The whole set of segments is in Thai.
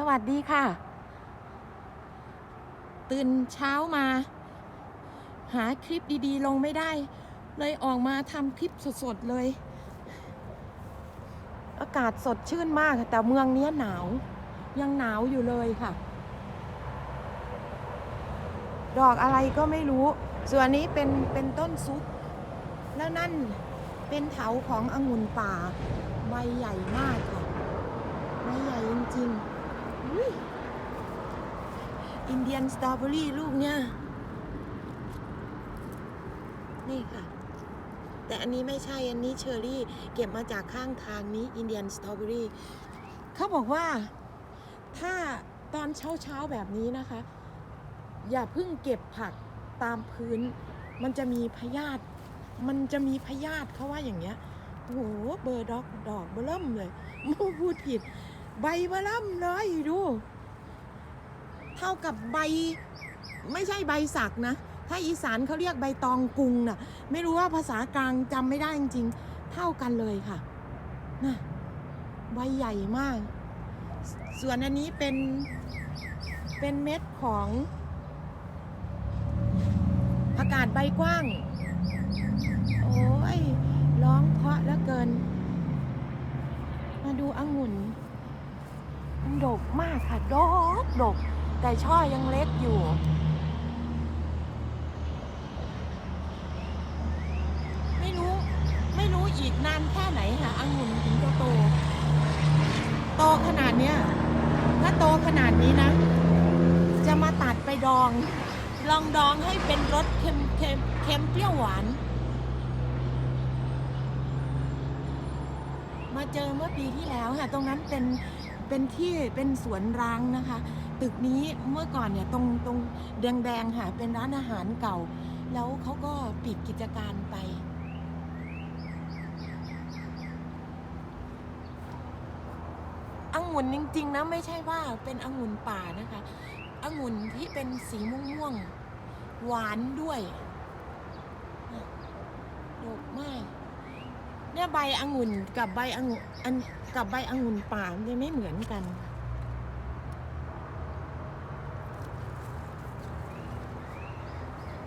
สวัสดีค่ะ ตื่นเช้ามา หาคลิปดีๆ ลงไม่ได้ เลยออกมาทำคลิปสดๆเลย อากาศสดชื่นมาก แต่เมืองนี้หนาว ยังหนาวอยู่เลยค่ะ ดอกอะไรก็ไม่รู้ ส่วนนี้เป็นเป็นต้นซุปแล้วนั่นเป็นเถาขององุ่นป่า ใบใหญ่มากค่ะ ใบใหญ่จริงๆ อินเดียนสตรอเบอรี่ลูกเนี่ยนี่ค่ะ แต่อันนี้ไม่ใช่อันนี้เชอร์รี่ เก็บมาจากข้างทางนี้อินเดียนสตรอเบอรี่เขาบอกว่าถ้าตอนเช้าเช้าๆแบบนี้นะคะ อย่าเพิ่งเก็บผักตามพื้น มันจะมีพยาธิมันจะมีพยาธิเขาว่าอย่างเงี้ยโอ้โหเบอร์ดอกดอกเบอร์เริ่มเลยมูพูดผิด ใบเบอร์เริ่มเลยดู เท่ากับใบ ไม่ใช่ใบสักนะ ถ้าอีสานเขาเรียกใบตองกุงน่ะ ไม่รู้ว่าภาษากลางจำไม่ได้จริงๆ เท่ากันเลยค่ะนะใบใหญ่มาก ส่วนอันนี้เป็นเป็นเม็ดของอากาศใบกว้าง โอ้ย ร้องเพราะแล้วเกิน มาดูองุ่น มันดกมากค่ะ ดกดก แต่ช่อยังเล็กอยู่ ไม่รู้ ไม่รู้อีกนานแค่ไหนค่ะอังุ่นถึงจะโต โตขนาดเนี้ยถ้าโตขนาดนี้นะ จะมาตัดไปดอง ลองดองให้เป็นรสเค็มเค็มเค็มเปรี้ยวหวาน มาเจอเมื่อปีที่แล้วค่ะ ตรงนั้นเป็น เป็นที่เป็นสวนร้างนะคะ ตึกนี้เมื่อก่อนเนี่ยตรงตรงแดงๆค่ะเป็นร้านอาหารเก่า แล้วเขาก็ปิดกิจการไปองุ่นจริงๆนะไม่ใช่ว่าเป็นองุ่นป่านะคะองุ่นที่เป็นสีม่วงๆหวานด้วยดกมาก เนี่ยใบองุ่นกับใบองุ่นอันกับใบองุ่นป่ามันจะไม่เหมือนกัน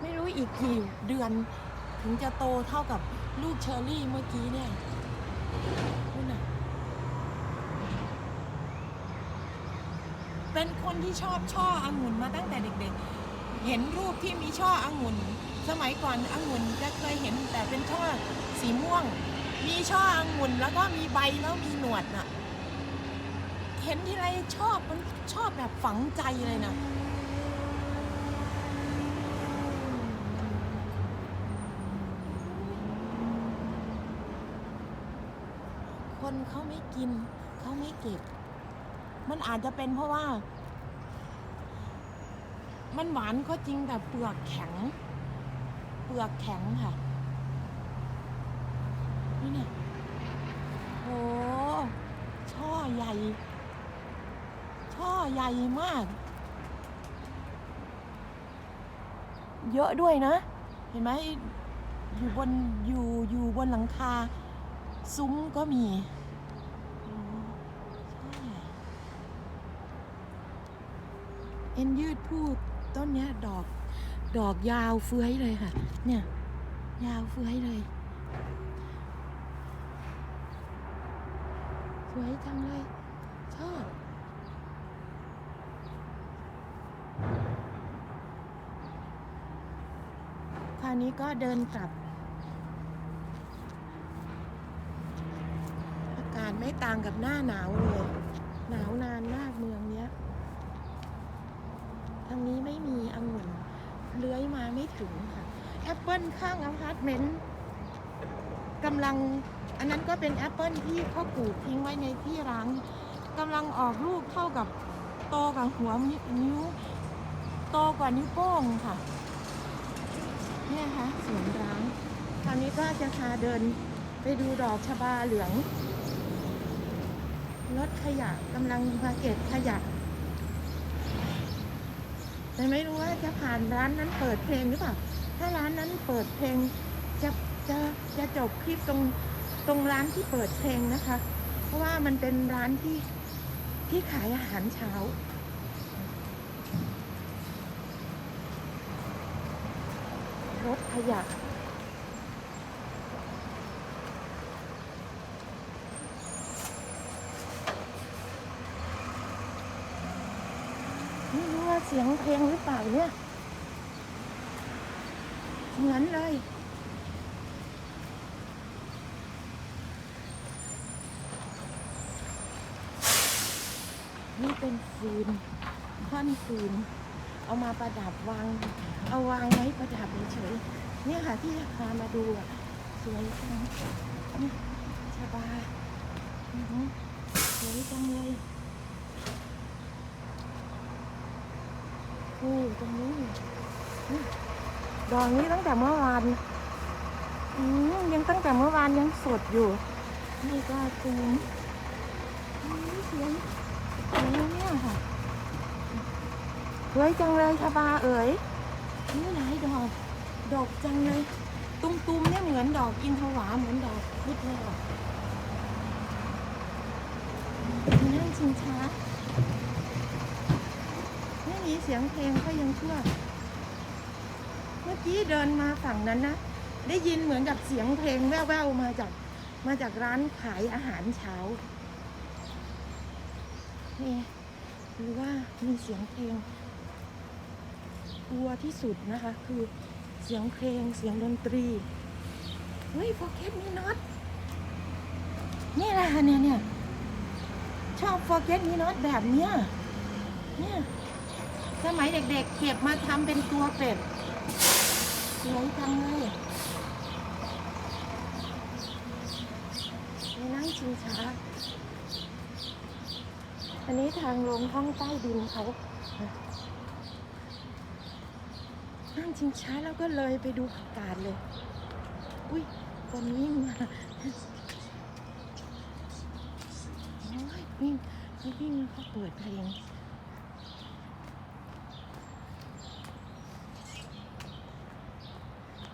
ไม่รู้อีกกี่เดือนถึงจะโตเท่ากับลูกเชอร์รี่เมื่อกี้เนี่ยนู่นน่ะเป็นคนที่ชอบช่อองุ่นมาตั้งแต่เด็กๆ เห็นรูปที่มีช่อองุ่น สมัยก่อนองุ่นจะเคยเห็นแต่เป็นช่อสีม่วง มีช่อองุ่นแล้วก็มีใบแล้วมีหนวดน่ะ เห็นทีไรชอบมันชอบแบบฝังใจเลยนะคนเขาไม่กิน เขาไม่เก็บ มันอาจจะเป็นเพราะว่า มันหวานก็จริงแต่เปลือกแข็ง เปลือกแข็งค่ะ นี่เนี่ยโอ้ช่อใหญ่ ช่อใหญ่มาก เยอะด้วยนะ เห็นไหมอยู่บนอยู่อยู่บนหลังคา ซุ้มก็มีเอ็นยืดพูดต้นเนี้ยดอกดอกยาวเฟื้อยเลยค่ะ เนี่ย ยาวเฟื้อยเลย สวยจังเลย ชอบาวนี้ก็เดินกลับ อากาศไม่ต่างกับหน้าหนาวเลย หนาวนานมากเมืองเนี้ย ทางนี้ไม่มีองุ่นเลื้อยมาไม่ถึงค่ะ แอปเปิลข้างอพาร์ตเมนต์กำลังอันนั้นก็เป็นแอปเปิลที่เขาปลูกทิ้งไว้ในที่ร้างกำลังออกลูกเท่ากับโตกับหัวนิ้ว โตกว่านิ้วโป้งค่ะเนี่ยค่ะ สวนร้างคราวนี้ก็จะพาเดินไปดูดอกชบาเหลืองรถขยะกำลังมาเก็บขยะแต่ไม่รู้ว่าจะผ่านร้านนั้นเปิดเพลงหรือเปล่า ถ้าร้านนั้นเปิดเพลงจะจะจะจบคลิปตรงตรงร้านที่เปิดเพลงนะคะ เพราะว่ามันเป็นร้านที่ที่ขายอาหารเช้า ถขยะไม่รู้ว่าเสียงเพลงหรือเปล่าเนี่ยเหมือนเลยนี่เป็นฟืนท่อนฟืน เอามาประดับวาง เอาวางไว้ประดับเฉยๆเนี่ยค่ะที่พามาดูอะสวยจังนี่ชาบาสวยจังเลยโอ้ตรงนี้ดอกนี้ตั้งแต่เมื่อวานยังตั้งแต่เมื่อวานยังสดอยู่ นี่ก็ตูมอืมสวยสวยเนี่ยค่ะ สวยจังเลยชาบาเอ๋ยนี่หลายดอก ดอกจังเลย ตุ้มๆเนี่ยเหมือนดอกอินทวาเหมือนดอกพุธเลยอะมีนั่งชิงช้าไม่มีเสียงเพลงก็ยังชั่วเมื่อกี้เดินมาฝั่งนั้นนะ ได้ยินเหมือนกับเสียงเพลงแว่วๆมาจากมาจากร้านขายอาหารเช้า นี่หรือว่ามีเสียงเพลง กลัวที่สุดนะคะ คือเสียงเพลงเสียงดนตรีเฮ้ย forget me not นี่แหละค่ะเนี่ยเนี่ยชอบ forget me not แบบเนี้ยเนี่ยสมัยเด็กๆ เก็บมาทำเป็นตัวเป็ดสวยจังเลยไปนั่งชิงช้า อันนี้ทางลงห้องใต้ดินเขา ชิงช้าแล้วก็เลยไปดูอากาศเลย อุ้ยคนวิ่งมาวิ่งวิ่งเขาเปิดเพลง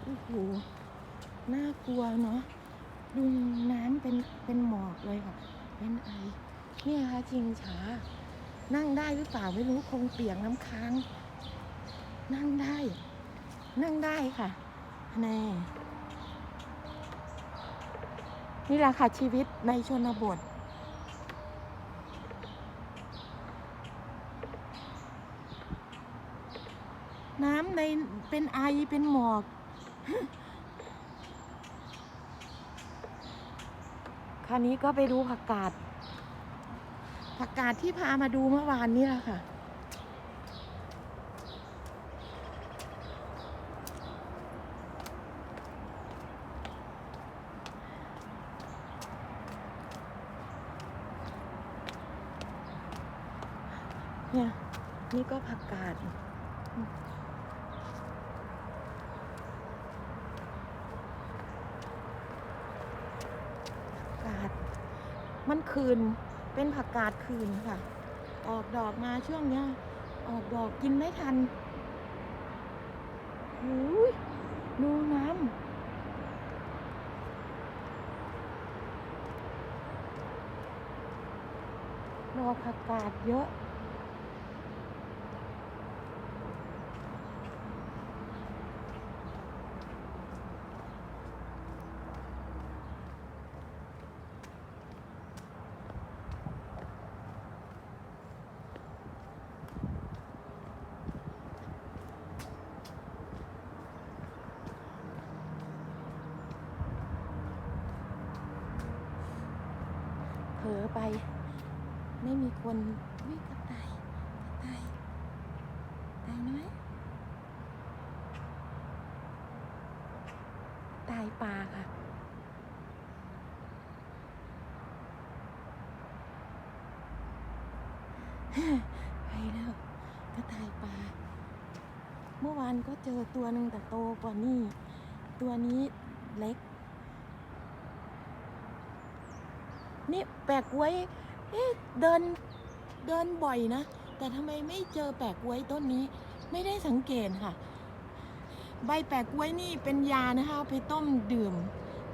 โอ้โห น่ากลัวเนาะดูน้ำเป็น เป็นหมอกเลยค่ะ เป็นไอ เนี่ยค่ะชิงช้านั่งได้หรือเปล่าไม่รู้คงเปียกน้ำค้าง นั่งได้ นั่งได้ค่ะนี่นี่แหละค่ะชีวิตในชนบท น้ำในเป็นไอเป็นหมอก คราวนี้ก็ไปดูผักกาด ผักกาดที่พามาดูเมื่อวานนี้แหละค่ะ เนี่ย นี่ก็ผักกาดกกาด มันคืน เป็นผักกาดคืนค่ะ ออกดอกมาช่วงเนี้ย ออกดอกกินไม่ทันหูยดูน้ำดอกผักกาดเยอะ อไป ไม่มีคนวิ่งกระต่ายกระต่ายตายน้อยตายปลาค่ะไปแล้วกระต่ายปลา เมื่อวานก็เจอตัวหนึ่งแต่โตกว่านี่ ตัวนี้เล็ก นี่แปลกไว้เอ๊ะเดินเดินบ่อยนะ แต่ทำไมไม่เจอแปลกไว้ต้นนี้ ไม่ได้สังเกตค่ะ ใบแปลกไว้นี่เป็นยานะคะไปต้มดื่ม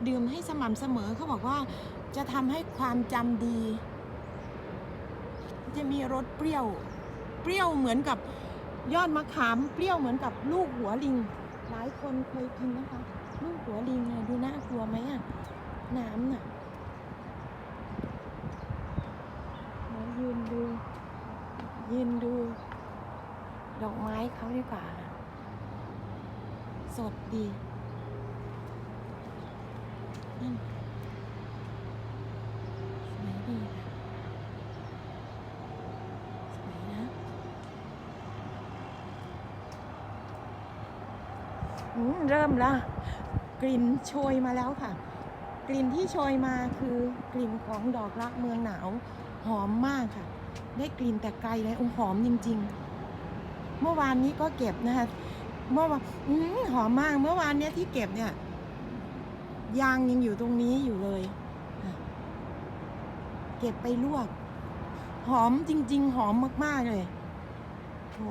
ดื่มให้สม่ำเสมอเขาบอกว่าจะทำให้ความจำดี จะมีรสเปรี้ยว เปรี้ยวเหมือนกับยอดมะขาม เปรี้ยวเหมือนกับลูกหัวลิง หลายคนเคยกินนะคะ ลูกหัวลิงดูน่ากลัวไหมอะน้ำน่ะเรายืนดู ยืนดู ดอกไม้เขาดีกว่า สดดีนั่นสวยดีค่ะสวยนะอืมเริ่มละกลิ่นโชยมาแล้วค่ะ กลิ่นที่โชยมาคือกลิ่นของดอกรักเมืองหนาวหอมมากค่ะ ได้กลิ่นแต่ไกลเลยอ้หอมจริง ๆ เมื่อวานนี้ก็เก็บนะคะเมื่อวานหอมมาก เมื่อวานเนี้ยที่เก็บเนี่ย ยางยังอยู่ตรงนี้อยู่เลย เก็บไปลวก หอมจริง ๆ หอมมาก ๆ เลยโอ้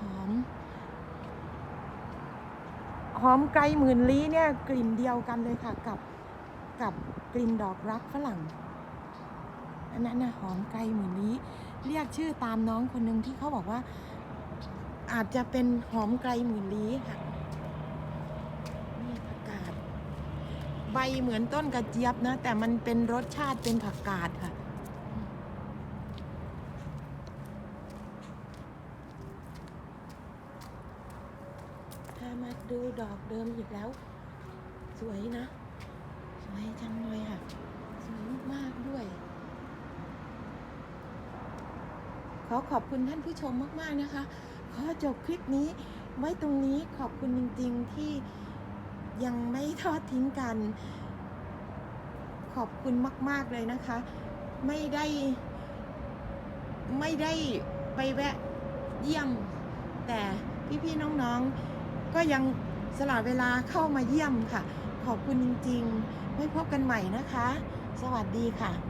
หอม หอมไกลหมื่นลี้เนี่ย กลิ่นเดียวกันเลยค่ะ กับกับกลิ่นดอกรักฝรั่ง อันนั้นนะหอมไกลหมื่นลี้เรียกชื่อตามน้องคนหนึ่งที่เขาบอกว่า อาจจะเป็นหอมไกลหมื่นลี้ค่ะนี่ผักกาดใบเหมือนต้นกระเจี๊ยบนะ แต่มันเป็นรสชาติเป็นผักกาดค่ะพามาดูดอกเดิมอีกแล้ว สวยนะ สวยจังเลยค่ะ สวยมากๆด้วย ขอขอบคุณท่านผู้ชมมากๆนะคะ ขอจบคลิปนี้ไว้ตรงนี้ขอบคุณจริงๆที่ยังไม่ทอดทิ้งกัน ขอบคุณมากๆเลยนะคะ ไม่ได้ไม่ได้ไปแวะเยี่ยม แต่พี่ๆน้องๆ ก็ยังสละเวลาเข้ามาเยี่ยมค่ะ ขอบคุณจริงๆ ไว้พบกันใหม่นะคะ สวัสดีค่ะ